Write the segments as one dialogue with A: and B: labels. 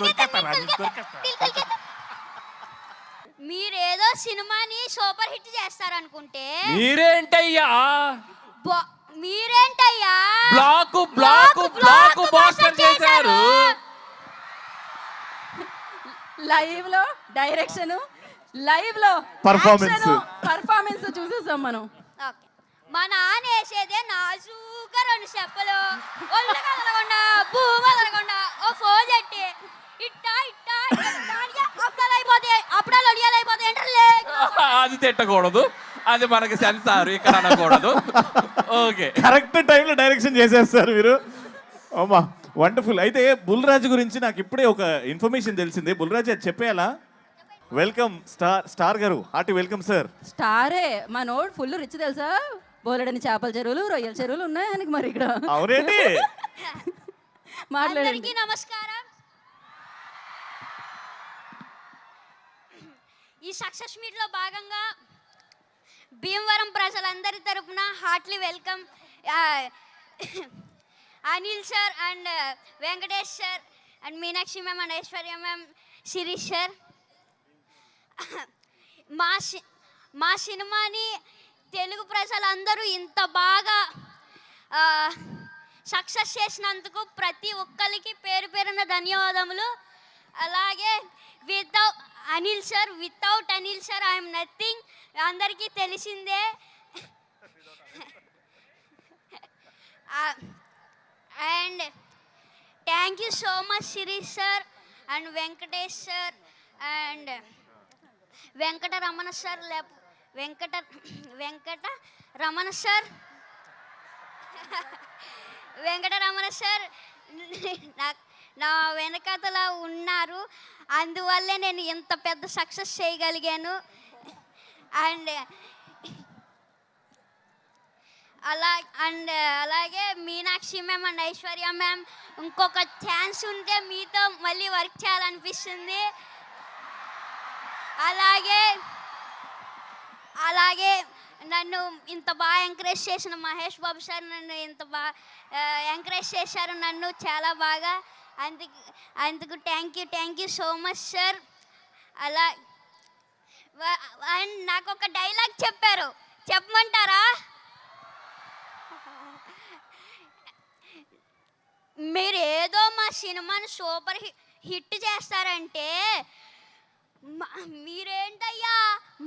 A: మీరేదో సినిమాని super hit చేస్తారనుకుంటే
B: మీరేంటయ్యా?
A: బా- మీరేంటయ్యా?
B: బ్లాక్ బ్లాక్ బ్లాక్ బాస్టర్ చేశారు.
C: లైవ్లో డైరెక్షన్ లైవ్లో
D: Performance.
C: పర్ఫార్మెన్స్ చూసేసాం మనం.
A: ఓకే. మా నాన్న వేసేదే నాజూగా రెండు చెప్పలు. ఒళ్ళు కదలకుండా భూమి కదలకుండా ఓ ఫోన్ ఎట్టి ఇట్టా ఇట్టా ఇట్టా అప్పుడాలు అయిపోతాయి అప్పుడాలు ఒడియాలు అయిపోతాయి అంటే
B: అది తిట్టకూడదు. అది మనకి సెన్సార్ ఇక్కడ అనకూడదు. ఓకే
D: కరెక్ట్ టైంలో డైరెక్షన్ చేసేస్తారు మీరు. అమ్మా వండర్ఫుల్ అయితే బుల్రాజు గురించి నాకు ఇప్పుడే ఒక ఇన్ఫర్మేషన్ తెలిసింది. బుల్రాజు అది చెప్పేయాలా? వెల్కమ్ స్టార్ స్టార్ గారు. హార్టీ వెల్కమ్ సార్
C: స్టారే మా నోడ్ ఫుల్ రిచ్ తెలుసా? బోలెడని చేపల చెరువులు రొయ్యల చెరువులు ఉన్నాయి ఆయనకి మరి ఇక్కడ?
D: అవునండి
C: మాట్లాడండి.
A: నమస్కారం. ఈ సక్సెస్ మీట్లో భాగంగా భీమవరం ప్రజలందరి తరపున heartly welcome Anil sir and Venkatesh sir and Meenakshi ma'am and Aishwarya ma'am Sirish sir. మా సి- మా సినిమాని తెలుగు ప్రజలందరూ ఇంత బాగా సక్సెస్ చేసినందుకు ప్రతి ఒక్కరికి పేరు పేరున ధన్యవాదములు. అలాగే without Anil sir without Anil sir I'm nothing అందరికీ తెలిసిందే. And thank you so much Sirish sir and Venkatesh sir and Venkata Ramana sir లేక వెంకట వెంకట రమణ సార్ వెంకట రమణ సార్ నాకు నా వెనకతల ఉన్నారు. అందువల్లే నేను ఇంత పెద్ద సక్సెస్ చేయగలిగాను. అండ్ అలా అండ్ అలాగే Meenakshi ma'am and Aishwarya ma'am ఇంకొక ఛాన్స్ ఉంటే మీతో మళ్ళీ వర్క్ చేయాలనిపిస్తుంది. అలాగే అలాగే నన్ను ఇంత బాగా ఎంకరేజ్ చేసిన మహేష్ బాబు సార్ నన్ను ఇంత బాగా ఎంకరేజ్ చేశారు నన్ను చాలా బాగా. అందుకు అందుకు thank you thank you so much sir అలా అండ్ నాకు ఒక డైలాగ్ చెప్పారు. చెప్పమంటారా? మీరు ఏదో మా సినిమాని సూపర్ హిట్ చేస్తారంటే మీరేంటయ్యా?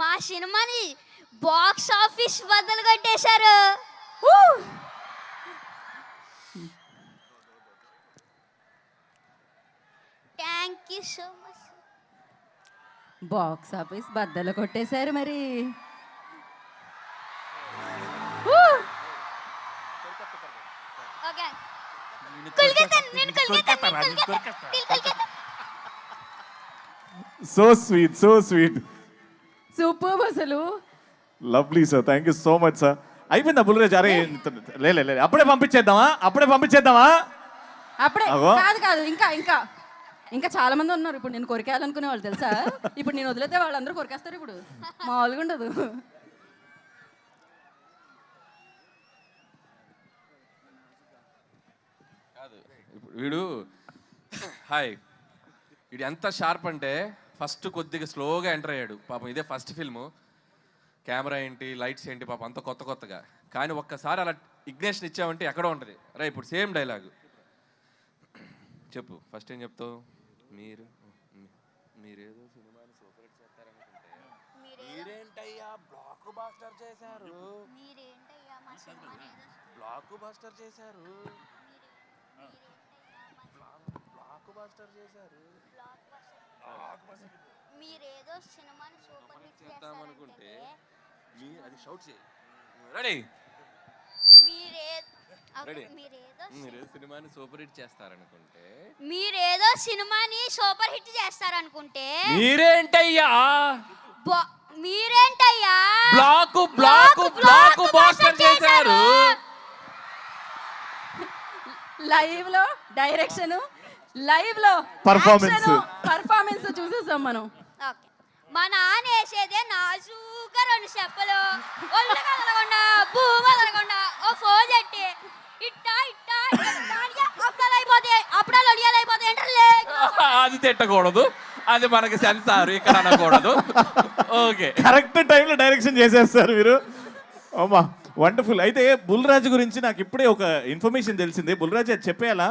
A: మా సినిమాని బాక్స్ ఆఫీస్ బద్దలు కొట్టేశారు! Thank you so much
C: box office బద్దలు కొట్టేశారు మరి.
D: So sweet so sweet
C: super అసలు
D: lovely sir thank you so much sir అయిపోయిందా బుల్రాజ్ అరే ఇంత- లే లే, లే అప్పుడే పంపించేద్దామా? అప్పుడే పంపించేద్దామా?
C: అప్పుడే
D: అగో.
C: కాదు కాదు ఇంకా ఇంకా. ఇంకా చాలా మంది ఉన్నారు. ఇప్పుడు నేను కొరికేయాలనుకునే వాళ్ళు తెలుసా? ఇప్పుడు నేను వదిలేతే వాళ్ళందరూ కొరికేస్తారు ఇప్పుడు. మామూలుగా ఉండదు.
B: కాదు ఇప్పుడు వీడు హాయ్. వీడు ఎంత షార్ప్ అంటే ఫస్ట్ కొద్దిగా స్లోగా ఎంటర్ అయ్యాడు. పాపం ఇదే ఫస్ట్ ఫిల్ము. కెమెరా ఏంటి లైట్స్ ఏంటి పాపం అంత కొత్త కొత్తగా. కానీ ఒక్కసారి అలా ఇగ్నేషన్ ఇచ్చామంటే ఎక్కడో ఉంటుంది. రా ఇప్పుడు సేమ్ డైలాగ్. చెప్పు ఫస్ట్ ఏం చెప్తావు? మీరు మీరేదో సినిమాని సూపర్ హిట్ చేస్తారనుకుంటే మీరేంటయ్యా బ్లాక్ బాస్టర్ చేశారు? బ్లాక్ బాస్టర్ చేశారు? బ్లాక్ బాస్టర్ చేశారు
A: మీరేదో సినిమాని సూపర్ హిట్
B: చేద్దామనుకుంటే
A: చేస్తారనుకుంటే
B: మీ అది షౌట్ చేయి. రెడీ
A: మీరే? మీరేదో
B: మీరు సినిమాని సూపర్ హిట్ చేస్తారనుకుంటే.
A: మీరేదో సినిమాని సూపర్ హిట్ చేస్తారనుకుంటే
B: మీరేంటయ్యా?
A: బా- మీరేంటయ్యా?
B: బ్లాక్ బ్లాక్ బ్లాక్ బాస్టర్ చేశారు.
C: లైవ్లో డైరెక్షన్ లైవ్లో
D: Performance.
C: పర్ఫార్మెన్స్ చూసేసాం మనం.
A: ఓకే. మా నాన్న వేసేదే నాజూగా రెండు చెప్పలు. ఒళ్ళు కదలకుండా భూమి కదలకుండా ఓ ఫోన్ ఎట్టి ఇట్టా ఇట్టా అప్పుడాలు అయిపోతాయి అప్పుడాలు ఒడియాలు అయిపోతాయి అంటే
B: అది తిట్టకూడదు. అది మనకి సెన్సార్ ఇక్కడ అనకూడదు. ఓకే.
D: కరెక్ట్ టైంలో డైరెక్షన్ చేసేస్తారు మీరు. అమ్మా వండర్ఫుల్. అయితే బుల్రాజు గురించి నాకు ఇప్పుడే ఒక ఇన్ఫర్మేషన్ తెలిసింది. బుల్రాజు అది చెప్పేయాలా?